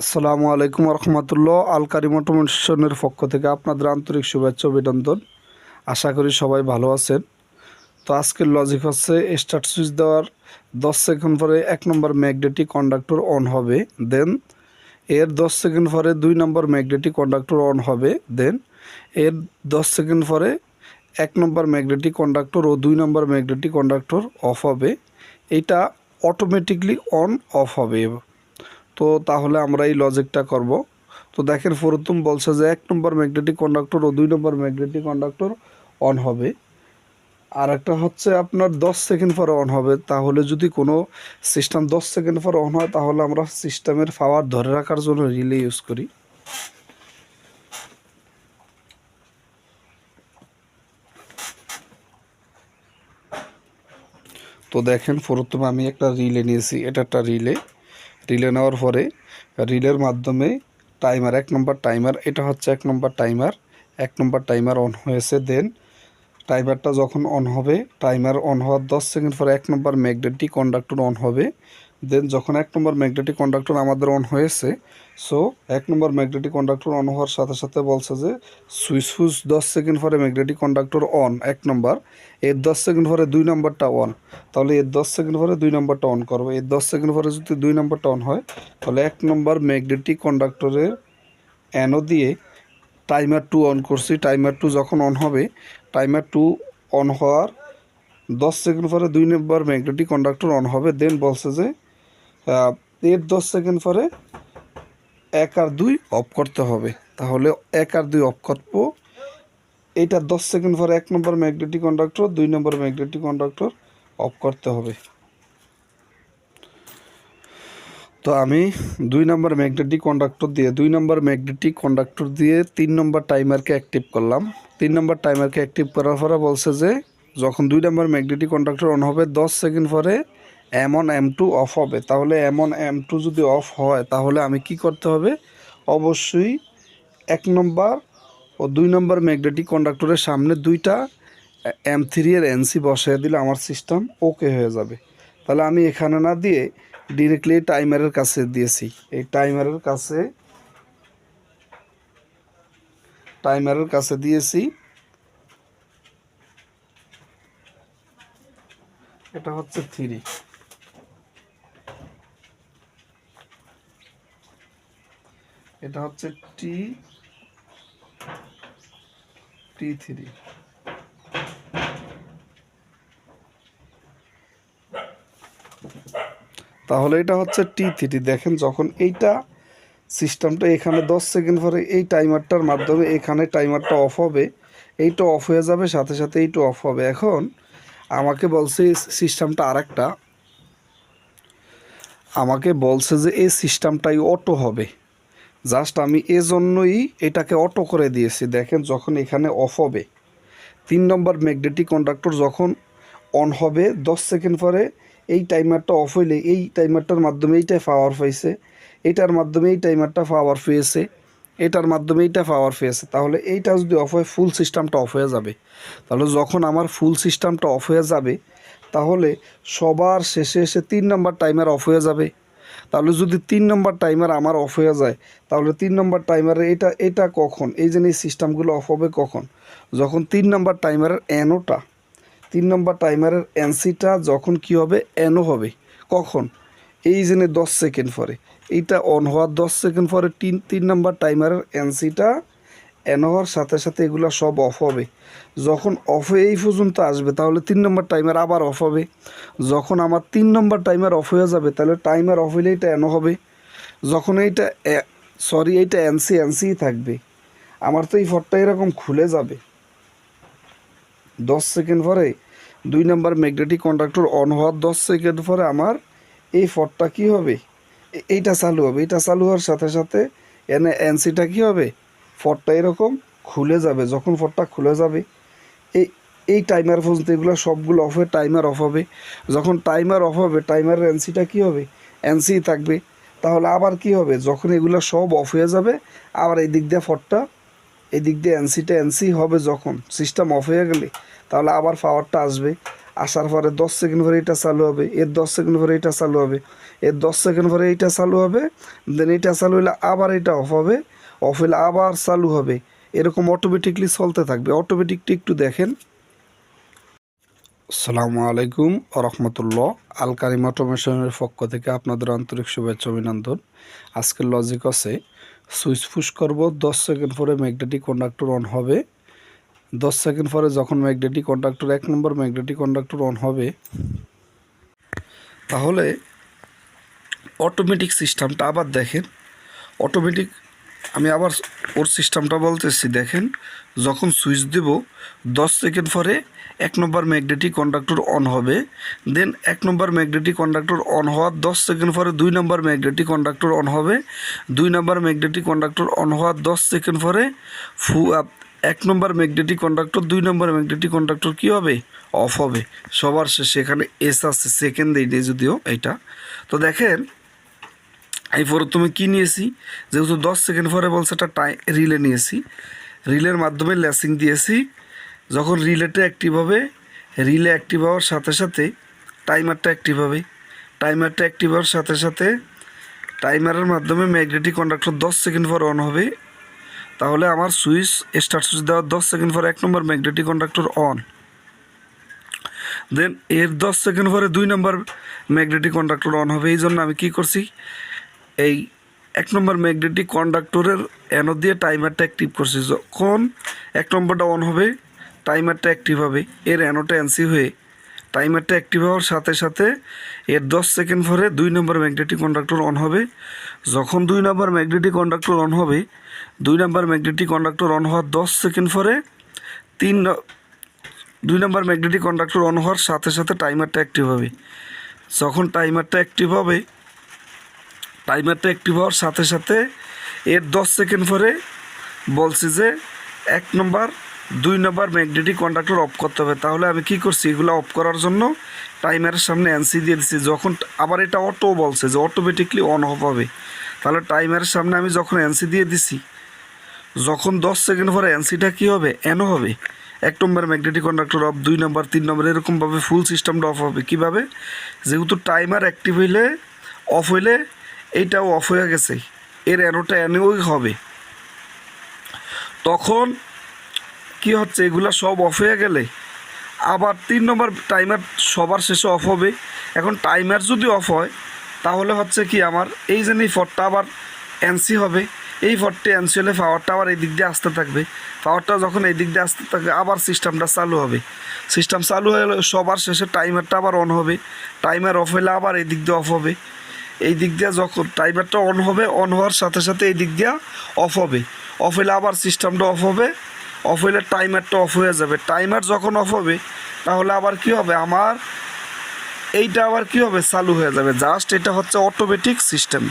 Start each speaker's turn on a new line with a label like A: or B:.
A: আসসালামু আলাইকুম রহমতুল্লাহ আল কারিম অটোমেশনের পক্ষ থেকে আপনাদের আন্তরিক শুভেচ্ছা অভিনন্দন। আশা করি সবাই ভালো আছেন। তো আজকের লজিক হচ্ছে স্টার্ট সুইচ দেওয়ার দশ সেকেন্ড পরে এক নম্বর ম্যাগনেটিক কন্ডাক্টর অন হবে দেন এর দশ সেকেন্ড পরে দুই নম্বর ম্যাগনেটিক কন্ডাক্টর অন হবে দেন এর দশ সেকেন্ড পরে এক নম্বর ম্যাগনেটিক কন্ডাক্টর ও দুই নম্বর ম্যাগনেটিক কন্ডাক্টর অফ হবে। এটা অটোমেটিকলি অন অফ হবে। তো তাহলে আমরা এই লজিকটা করব। তো দেখেন প্রথম বলছে যে এক নম্বর ম্যাগনেটিক কন্ডাক্টর ও দুই নম্বর ম্যাগনেটিক কন্ডাক্টর অন হবে। আর একটা হচ্ছে আপনার দশ সেকেন্ড পরে অন হবে। তাহলে যদি কোনো সিস্টেম দশ সেকেন্ড পরে অন হয়, তাহলে আমরা সিস্টেমের পাওয়ার ধরে রাখার জন্য রিলে ইউজ করি। তো দেখেন প্রথমে আমি একটা রিলে নিয়েছি, এটা একটা রিলে রিলে নেওয়ার পরে রিলের মাধ্যমে টাইমার এক নম্বর টাইমার এটা হচ্ছে এক নম্বর টাইমার এক নম্বর টাইমার অন হয়েছে দেন টাইমারটা যখন অন হবে টাইমার অন হওয়ার দশ সেকেন্ড পরে এক নম্বর ম্যাগনেটিক কন্ডাক্টর অন হবে দেন যখন এক নম্বর ম্যাগনেটিক কন্ডাক্টর আমাদের অন হয়েছে সো এক নম্বর ম্যাগনেটিক কন্ডাক্টর অন হওয়ার সাথে সাথে বলছে যে, সুইচ ফুইচ দশ সেকেন্ড পরে ম্যাগনেটিক কন্ডাক্টর অন এক নম্বর। এর দশ সেকেন্ড পরে দুই নম্বরটা অন তাহলে এর দশ সেকেন্ড পরে দুই নম্বরটা অন করব। এর দশ সেকেন্ড পরে যদি দুই নম্বরটা অন হয়, তাহলে এক নম্বর ম্যাগনেটিক কন্ডাক্টরের অ্যানো দিয়ে টাইমার টু অন করছি। টাইমার টু যখন অন হবে টাইমার টু অন হওয়ার দশ সেকেন্ড পরে দুই নম্বর ম্যাগনেটিক কন্ডাক্টর অন হবে। দেন বলছে যে এর দশ সেকেন্ড পরে এক আর দুই অফ করতে হবে। তাহলে এক আর দুই অফ করব। এটা দশ সেকেন্ড পরে এক নম্বর ম্যাগনেটিক কন্ডাক্টর, দুই নম্বর ম্যাগনেটিক কন্ডাক্টর অফ করতে হবে। তো আমি দুই নম্বর ম্যাগনেটিক কন্ডাক্টর দিয়ে, দুই নম্বর ম্যাগনেটিক কন্ডাক্টর দিয়ে তিন নম্বর টাইমারকে অ্যাক্টিভ করলাম। তিন নম্বর টাইমারকে অ্যাক্টিভ করার পরে বলছে যে, যখন দুই নম্বর ম্যাগনেটিক কন্ডাক্টর অন হবে, দশ সেকেন্ড পরে M one M two off হবে, তাহলে এম ওয়ান এম টু যদি অফ হয়, তাহলে আমি কি করতে হবে? অবশ্যই এক নম্বর ও দুই নম্বর ম্যাগনেটিক কন্ডাক্টরের সামনে দুইটা এম থ্রি এর এনসি বসাই দিলে আমার সিস্টেম ওকে হয়ে যাবে। তাহলে আমি এখানে না দিয়ে ডিরেক্টলি টাইমারের কাছে দিয়েছি। এই টাইমারের কাছে টাইমারের কাছে দিয়েছি। এটা হচ্ছে থ্রি। এটা হচ্ছে টি টি থ্রি তাহলে এটা হচ্ছে টি থ্রি দেখেন যখন এইটা সিস্টেমটা এখানে দশ সেকেন্ড পরে এই টাইমারটার মাধ্যমে এখানে টাইমারটা অফ হবে, এইটা অফ হয়ে যাবে, সাথে সাথে এইটা অফ হবে। এখন আমাকে বলছে এই সিস্টেমটা আরেকটা। আমাকে বলছে যে এই সিস্টেমটাই অটো হবে। জাস্ট আমি এজন্যই এটাকে অটো করে দিয়েছি। দেখেন যখন এখানে অফ হবে। তিন নম্বর ম্যাগনেটিক কন্ডাক্টর যখন অন হবে, দশ সেকেন্ড পরে এই টাইমারটা অফ হইলে, এই টাইমারটার মাধ্যমে এইটা পাওয়ার পাইছে, এটার মাধ্যমে এই টাইমারটা পাওয়ার পেয়েছে, এটার মাধ্যমে এইটা পাওয়ার পেয়েছে। তাহলে এইটা যদি অফ হয় ফুল সিস্টেমটা অফ হয়ে যাবে। তাহলে যখন আমার ফুল সিস্টেমটা অফ হয়ে যাবে, তাহলে সবার শেষে এসে তিন নম্বর টাইমার অফ হয়ে যাবে। তাহলে যদি তিন নম্বর টাইমার আমার অফ হয়ে যায়, তাহলে তিন নম্বর টাইমারে এটা এটা কখন? এই যে এই সিস্টেমগুলো অফ হবে কখন? যখন তিন নম্বর টাইমারের অ্যানোটা তিন নম্বর টাইমারের এনসিটা যখন কি হবে? এনও হবে। কখন? এই জেনে দশ সেকেন্ড পরে। এইটা অন হওয়ার দশ সেকেন্ড পরে তিন তিন নম্বর টাইমারের এনসিটা এন হওয়ার সাথে সাথে এগুলো সব অফ হবে। যখন অফ হয়ে এই পর্যন্ত আসবে, তাহলে তিন নম্বর টাইমার আবার অফ হবে। যখন আমার তিন নম্বর টাইমার অফ হয়ে যাবে, তাহলে টাইমার অফ হলে এটা এনো হবে। যখন এইটা সরি এইটা এনসি এনসিই থাকবে। আমার তো এই ফটটা এরকম খুলে যাবে। দশ সেকেন্ড পরে দুই নম্বর ম্যাগনেটিক কন্ডাক্টর অন হওয়ার দশ সেকেন্ড পরে আমার এই ফটটা কি হবে? এইটা চালু হবে। এটা চালু হওয়ার সাথে সাথে এনে এনসিটা কি হবে? ফটটা এরকম খুলে যাবে, যখন ফটটা খুলে যাবে এই এই টাইমার পর্যন্ত এগুলো সবগুলো অফ হয়ে টাইমার অফ হবে। যখন টাইমার অফ হবে টাইমারের এনসিটা কি হবে? এনসি থাকবে। তাহলে আবার কি হবে? যখন এগুলো সব অফ হয়ে যাবে, আবার এই দিক দিয়ে ফটটা এই দিক দিয়ে এনসিটা এনসি হবে যখন সিস্টেম অফ হয়ে গেলে, তাহলে আবার পাওয়ারটা আসবে। আসার পরে দশ সেকেন্ড পরে এটা চালু হবে, এর দশ সেকেন্ড পরে এটা চালু হবে, এর দশ সেকেন্ড পরে এইটা চালু হবে দেন এটা চালু হলে আবার এটা অফ হবে। অফ হলে আবার চালু হবে। এরকম অটোমেটিকলি চলতে থাকবে। অটোমেটিকটি একটু দেখেন। আসসালামু আলাইকুম রহমতুল্লাহ। আল কারিম অটোমেশনের পক্ষ থেকে আপনাদের আন্তরিক শুভেচ্ছা অভিনন্দন। আজকের লজিক আছে, সুইচ পুশ করব, দশ সেকেন্ড পরে ম্যাগনেটিক কন্ডাক্টর অন হবে। দশ সেকেন্ড পরে যখন ম্যাগনেটিক কন্ডাক্টর এক নম্বর ম্যাগনেটিক কন্ডাক্টর অন হবে। তাহলে অটোমেটিক সিস্টেমটা আবার দেখেন। অটোমেটিক আমি আবার ওর সিস্টেমটা বলতেছি, দেখেন, যখন সুইচ দেব, দশ সেকেন্ড পরে এক নম্বর ম্যাগনেটিক কন্ডাক্টর অন হবে। দেন এক নম্বর ম্যাগনেটিক কন্ডাক্টর অন হওয়ার দশ সেকেন্ড পরে দুই নম্বর ম্যাগনেটিক কন্ডাক্টর অন হবে। দুই নম্বর ম্যাগনেটিক কন্ডাক্টর অন হওয়ার দশ সেকেন্ড পরে ফু এক নম্বর ম্যাগনেটিক কন্ডাক্টর, দুই নম্বর ম্যাগনেটিক কন্ডাক্টর কী হবে? অফ হবে। সবার শেষে এখানে এস আছে সেকেন্ড নেই যদিও এইটা তো দেখেন এই ফোর তুমি কী নিয়েছি? যেহেতু দশ সেকেন্ড পরে বলছে একটা টাই রিলে নিয়েছি। রিলের মাধ্যমে ল্যাসিং দিয়েছি। যখন রিলেটা অ্যাক্টিভ হবে, রিলে অ্যাক্টিভ হওয়ার সাথে সাথে টাইমারটা অ্যাক্টিভ হবে। টাইমারটা অ্যাক্টিভ হওয়ার সাথে সাথে টাইমারের মাধ্যমে ম্যাগনেটিক কন্ডাক্টর দশ সেকেন্ড পর অন হবে। তাহলে আমার সুইচ স্টার্ট সুইচ দেওয়ার দশ সেকেন্ড পরে এক নম্বর ম্যাগনেটিক কন্ডাক্টর অন দেন এর দশ সেকেন্ড পরে দুই নম্বর ম্যাগনেটিক কন্ডাক্টর অন হবে। এই জন্য আমি কী করছি? এই এক নম্বর ম্যাগনেটিক কন্ডাক্টরের অ্যানো দিয়ে টাইমারটা অ্যাক্টিভ করছি। যখন এক নম্বরটা অন হবে, টাইমারটা অ্যাক্টিভ হবে। এর অ্যানোটা অ্যান্সি হয়ে টাইমারটা অ্যাক্টিভ হওয়ার সাথে সাথে এর দশ সেকেন্ড পরে দুই নম্বর ম্যাগনেটিক কন্ডাক্টর অন হবে। যখন দুই নম্বর ম্যাগনেটিক কন্ডাক্টর অন হবে, দুই নম্বর ম্যাগনেটিক কন্ডাক্টর অন হওয়ার দশ সেকেন্ড পরে তিন দুই নম্বর ম্যাগনেটিক কন্ডাক্টর অন হওয়ার সাথে সাথে টাইমারটা অ্যাক্টিভ হবে। যখন টাইমারটা অ্যাক্টিভ হবে টাইমারটা অ্যাক্টিভ হওয়ার সাথে সাথে এর দশ সেকেন্ড পরে বলছি যে এক নম্বর, দুই নম্বর ম্যাগনেটিক কন্ডাক্টর অফ করতে হবে। তাহলে আমি কি করছি? এগুলো অফ করার জন্য টাইমারের সামনে অ্যান্সি দিয়ে দিচ্ছি যখন আবার এটা অটো বলছে যে অটোমেটিকলি অন অফ হবে। তাহলে টাইমারের সামনে আমি যখন অ্যান্সি দিয়ে দিছি, যখন দশ সেকেন্ড পরে অ্যান্সিটা কী হবে? এনও হবে। এক নম্বর ম্যাগনেটিক কন্ডাক্টর অফ দুই নম্বর, তিন নম্বর, এরকমভাবে ফুল সিস্টেমটা অফ হবে। কীভাবে? যেহেতু টাইমার অ্যাক্টিভ হইলে অফ হইলে এইটাও অফ হয়ে গেছে। এর অ্যানোটা অ্যানোই হবে। তখন কি হচ্ছে, এগুলা সব অফ হয়ে গেলে আবার তিন নম্বর টাইমার সবার শেষে অফ হবে। এখন টাইমার যদি অফ হয়, তাহলে হচ্ছে কি আমার এই যে এই ফটটা আবার এনসি হবে। এই ফটটি এনসি হলে পাওয়ারটা আবার এই দিক দিয়ে আসতে থাকবে। পাওয়ারটা যখন এই দিক দিয়ে আসতে থাকবে, আবার সিস্টেমটা চালু হবে। সিস্টেম চালু হয়ে সবার শেষে টাইমারটা আবার অন হবে। টাইমার অফ হলে আবার এই দিক দিয়ে অফ হবে। এই দিক দিয়ে যখন টাইমারটা অন হবে অন হওয়ার সাথে সাথে এই দিক দিয়ে অফ হবে। অফ হলে আবার সিস্টেমটা অফ হবে অফ হলে টাইমারটা অফ হয়ে যাবে। টাইমার যখন অফ হবে, তাহলে আবার কি হবে? আমার এইটা আবার কি হবে? চালু হয়ে যাবে। জাস্ট এটা হচ্ছে অটোমেটিক সিস্টেম